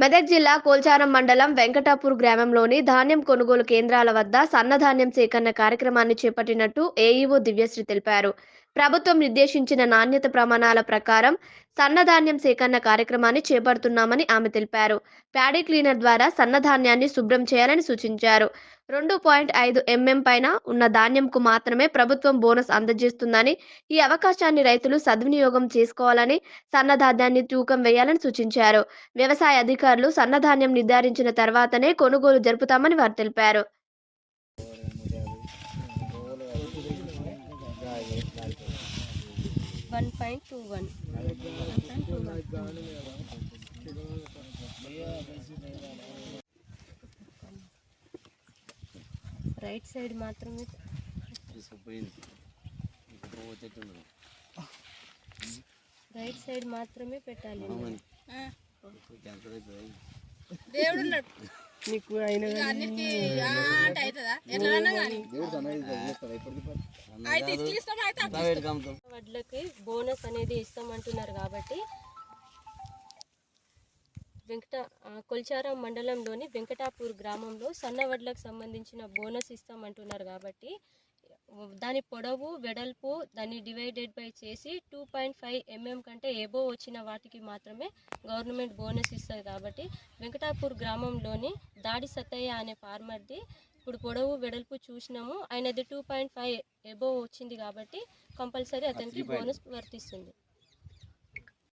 మెదక్ జిల్లా కోల్చారం మండలం వెంకటాపూర్ గ్రామంలోని ధాన్యం కొనుగోలు కేంద్రాల వద్ద సన్నధాన్యం సేకరణ కార్యక్రమాన్ని చేపట్టినట్టు ఏఈఓ దివ్యశ్రీ తెలిపారు. ప్రభుత్వం నిర్దేశించిన నాణ్యత ప్రమాణాల ప్రకారం సన్నధాన్యం సేకరణ కార్యక్రమాన్ని చేపడుతున్నామని ఆమె తెలిపారు. ప్యాడీ క్లీనర్ ద్వారా సన్నధాన్యాన్ని శుభ్రం చేయాలని సూచించారు. రెండు పాయింట్ ఐదు ఎంఎం పైన ఉన్న ధాన్యంకు మాత్రమే ప్రభుత్వం బోనస్ అందజేస్తుందని ఈ అవకాశాన్ని రైతులు సద్వినియోగం చేసుకోవాలని సన్నధాన్యాన్ని తూకం వేయాలని సూచించారు. వ్యవసాయ అధికారులు సన్నధాన్యం నిర్ధారించిన తర్వాతనే కొనుగోలు జరుపుతామని వారు తెలిపారు. One point two one. Right side మాత్రమే. రైట్ సైడ్ మాత్రమే పెట్టాలి. అవునండి. నీకు అయిన వడ్లకి బోనస్ అనేది ఇస్తామంటున్నారు కాబట్టి వెంకట కొల్చారం మండలంలోని వెంకటాపూర్ గ్రామంలో సన్న వడ్లకు సంబంధించిన బోనస్ ఇస్తామంటున్నారు కాబట్టి దాని పొడవు వెడల్పు దాన్ని డివైడెడ్ బై చేసి టూ పాయింట్ ఫైవ్ ఎంఎం కంటే ఎబో వచ్చిన వాటికి మాత్రమే గవర్నమెంట్ బోనస్ ఇస్తుంది కాబట్టి వెంకటాపూర్ గ్రామంలోని దాడి సత్తయ్య అనే ఫార్మర్ది ఇప్పుడు పొడవు వెడల్పు చూసినాము. ఆయనది టూ పాయింట్ ఫైవ్ ఎబో వచ్చింది కాబట్టి కంపల్సరీ అతనికి బోనస్ వర్తిస్తుంది.